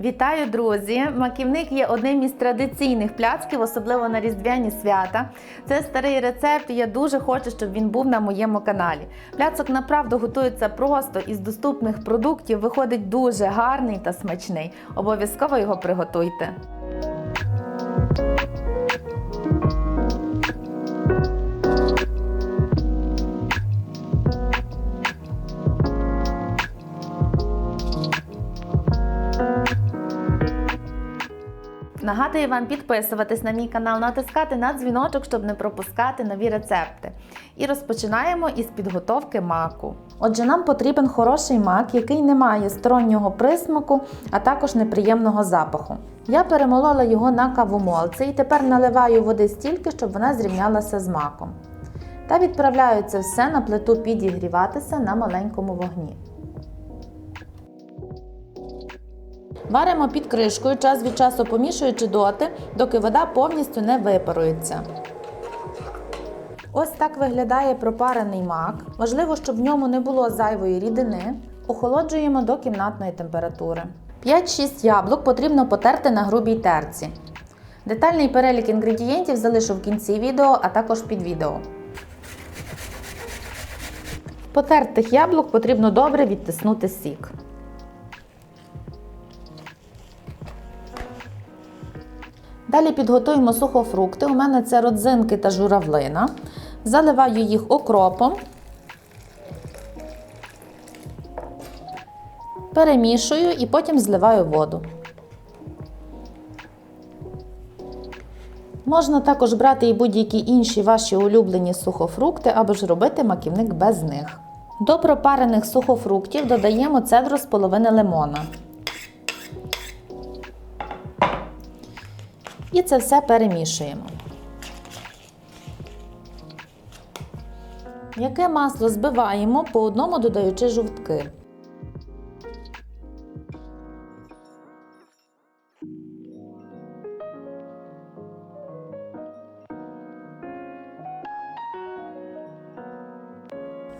Вітаю, друзі! Маківник є одним із традиційних пляцків, особливо на різдвяні свята. Це старий рецепт, і я дуже хочу, щоб він був на моєму каналі. Пляцок направду готується просто із доступних продуктів. Виходить дуже гарний та смачний. Обов'язково його приготуйте. Нагадую вам підписуватись на мій канал, натискати на дзвіночок, щоб не пропускати нові рецепти. І розпочинаємо із підготовки маку. Отже, нам потрібен хороший мак, який не має стороннього присмаку, а також неприємного запаху. Я перемолола його на кавомолці і тепер наливаю води стільки, щоб вона зрівнялася з маком. Та відправляю це все на плиту підігріватися на маленькому вогні. Варимо під кришкою, час від часу помішуючи доти, доки вода повністю не випарується. Ось так виглядає пропарений мак. Важливо, щоб в ньому не було зайвої рідини. Охолоджуємо до кімнатної температури. 5-6 яблук потрібно потерти на грубій терці. Детальний перелік інгредієнтів залишу в кінці відео, а також під відео. Потертих яблук потрібно добре відтиснути сік. Далі підготуємо сухофрукти. У мене це родзинки та журавлина. Заливаю їх окропом. Перемішую і потім зливаю воду. Можна також брати і будь-які інші ваші улюблені сухофрукти або ж робити маківник без них. До пропарених сухофруктів додаємо цедру з половини лимона. І це все перемішуємо. Яке масло збиваємо по одному додаючи жовтки.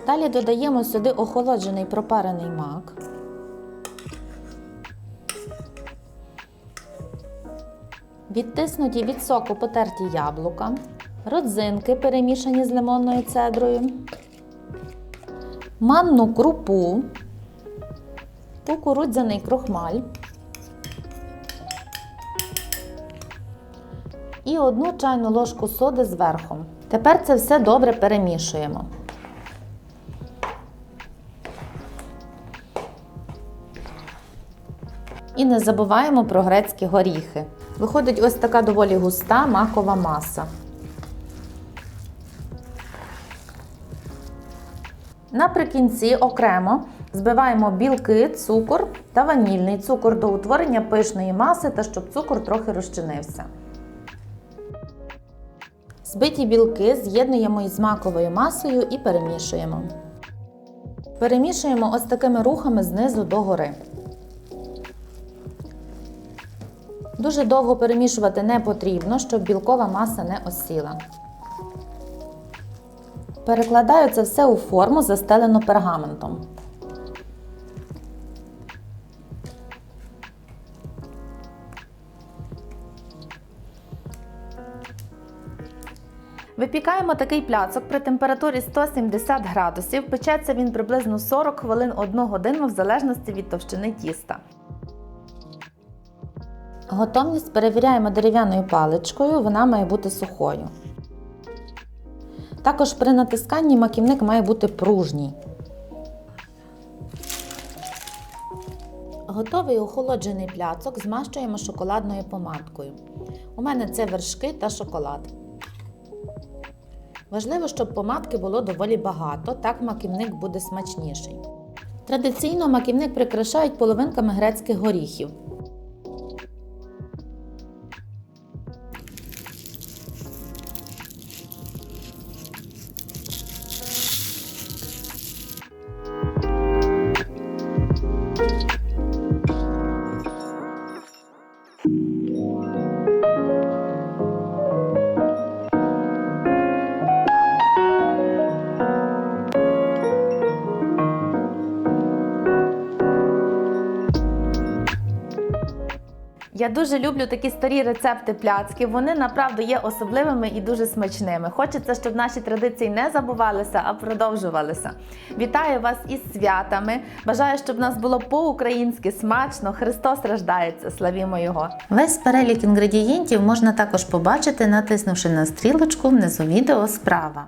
Далі додаємо сюди охолоджений пропарений мак. Відтиснуті від соку потерті яблука, родзинки, перемішані з лимонною цедрою, манну крупу, кукурудзяний крохмаль і одну чайну ложку соди зверху. Тепер це все добре перемішуємо. І не забуваємо про грецькі горіхи. Виходить ось така доволі густа макова маса. Наприкінці окремо збиваємо білки, цукор та ванільний цукор до утворення пишної маси та щоб цукор трохи розчинився. Збиті білки з'єднуємо із маковою масою і перемішуємо. Перемішуємо ось такими рухами знизу до гори. Дуже довго перемішувати не потрібно, щоб білкова маса не осіла. Перекладаю це все у форму, застелену пергаментом. Випікаємо такий пляцок при температурі 170 градусів. Печеться він приблизно 40 хвилин 1 годину в залежності від товщини тіста. Готовність перевіряємо дерев'яною паличкою, вона має бути сухою. Також при натисканні маківник має бути пружній. Готовий охолоджений пляцок змащуємо шоколадною помадкою. У мене це вершки та шоколад. Важливо, щоб помадки було доволі багато, так маківник буде смачніший. Традиційно маківник прикрашають половинками грецьких горіхів. Я дуже люблю такі старі рецепти пляцків. Вони направду є особливими і дуже смачними. Хочеться, щоб наші традиції не забувалися, а продовжувалися. Вітаю вас із святами. Бажаю, щоб нас було по-українськи смачно. Христос рождається. Славімо Його! Весь перелік інгредієнтів можна також побачити, натиснувши на стрілочку внизу відео справа.